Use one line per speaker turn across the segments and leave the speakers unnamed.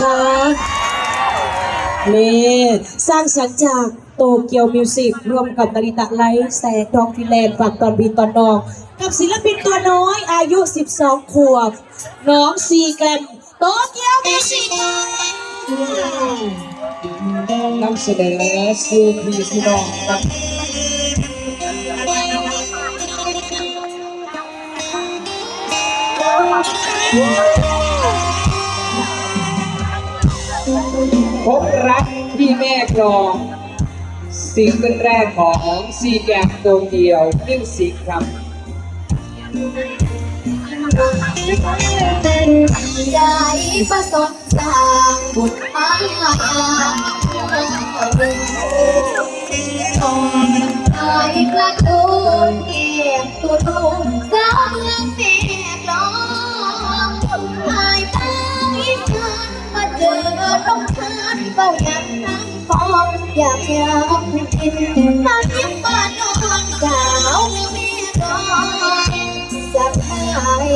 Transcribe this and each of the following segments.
คะนี่สร้างสรรค์จากโตเกียวมิวสิกร่วมกับนาริตะไลท์แสงทองฟิแลนด์ฝากตอนบีตอนนอง กับศิลปินตัวน้อยอายุ 12 ขวบ น้องซีแกรมโตเกียวมิวสิก
นำเสนอสู่พี่พี่น้องครับ พบรักที่แม่กลองซิงเกิลแรกของซีแกมโตเกียวมิวสิกครับ
ใจประสบสร้างบุญมาตอนใจกระตุ้นเอยากอยากกินมาเยี่ยมบ้านนอนสาวม่ก่อนจะพาย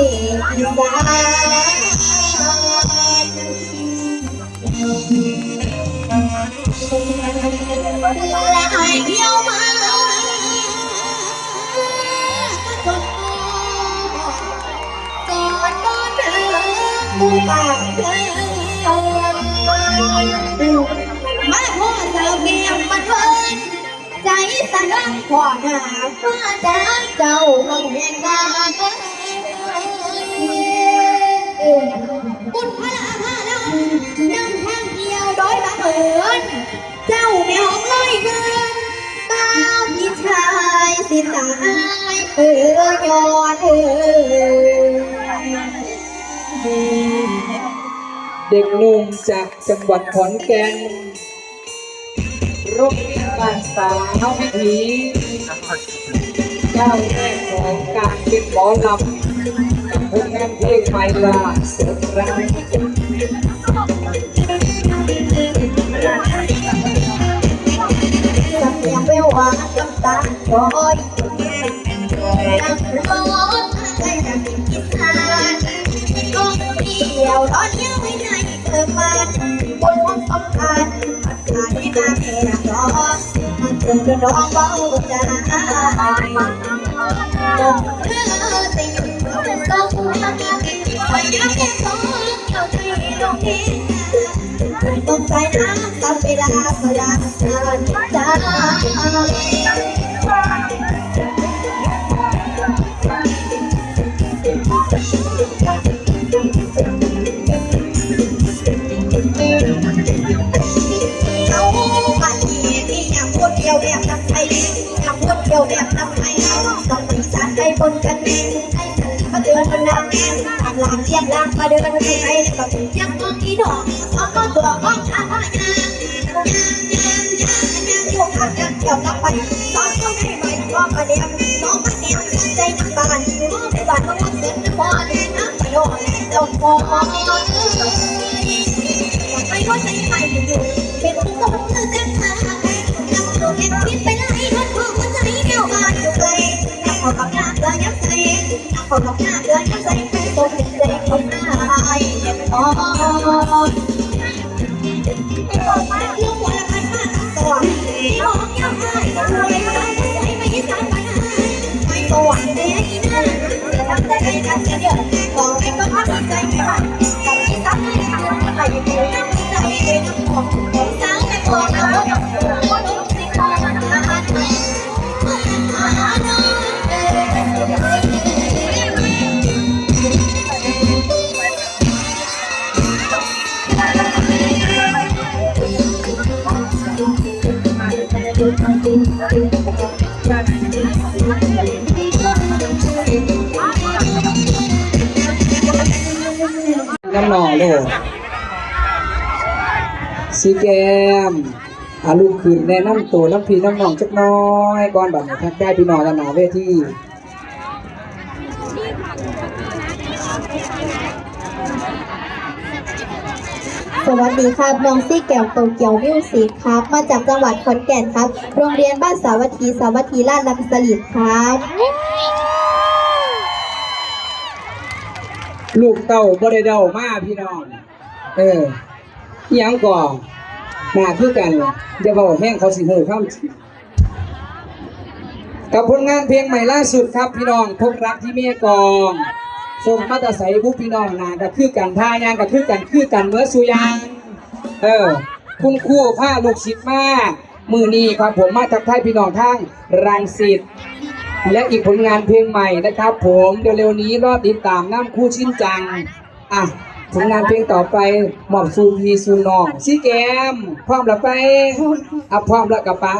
อีสานและให้เที่ยวมาก่อนก่อนก่อนเธอมูปากเธอ มาพ่อสาวเกียมมาเทินใจสลักขวาหนาฟ้าจ้าเจ้าลงแห่งกานบุญพระพาเรานำทางเดียวโดยบังเอิญเจ้าไม่หอมลอยเงินตามพี่ชายสิตายเออยอนเออ
เด็กหนุ่มจากจังหวัดขอนแก่น ร่วมบ้านสาวพิธีเจ้าแรกของการเป็นหมอลำกับผลงานเพลงใหม่ลาสุดรัก
จำเนียงเววหวานน้ำตาลอยนั่รถอะไรนั่งกินทานก็เดียวตอนเดียวไม่ได้เธอมาบนความสำคัญ มันจอจะร้องเบาใจต้องเธอติดต้องทำไปยังแค่สองเราใจลงที่ต้องใจน้ำตามเวลาเวลาเดินใจเขา ไปนได้บนกันเองให้มาเดินบนน้ำแน่ทางหลังเทียบหลังมาเดินไปไปกับยังมองที่ดอกสองก็ตัวมองทางยายางยางยางยางโยกขากันเกี่ยวกับไปสอนก็ไม่ไหวน้องมาเดียมน้องมาเดียมใจน้ำบานน้องไปบานน้องเส้นน้ำบอลน้ำไปโยนเจ้าพอไม่ว่าใจใครอยู่ นำเอากับหน้าเกลือยับใส่เป็นตัวเป็นใจของหน้าไอ้อ๋อลูกหัวละพันมากตัว น้ำหน่อ
ลูกซีแกมอาลูกคืนแนะนำตัวน้ำพีน้ำหนองจักน้อยก่อนแบบทักได้พี่น้องกันหนาเวที
สวัสดีครับน้องซี่แก้วโตเกียวมิวสิกครับ มาจากจังหวัดขอนแก่นครับ โรงเรียนบ้านสาวัตถีสาวัตถีลาดลำสลิดครับ
ลูกเต้าบ่ได้เดามาพี่น้อง เอออหยังก่อหน้าคือกันอย่าบอกแห้งเขาสิหูข้ามกับผลงานเพลงใหม่ล่าสุดครับพี่น้องพบรักที่เมกองส่งมาตรใสผู้พี่น้องนาก็คือกันท่ายางก็คือกันคือกันเมื่อสุยางเออ คุณครู่ผ้าลูกศิษย์มามือนี้ครับผมมาทักทายพี่น้องทางรังสิต และอีกผลงานเพลงใหม่นะครับ ผมเร็วๆนี้รอติดตามน้ำคู่ชินจังอะผลงานเพลงต่อไปหมอบซูพีซูนองซีแกมพร้อมล้วไปอะพร้อมล้วกับป้า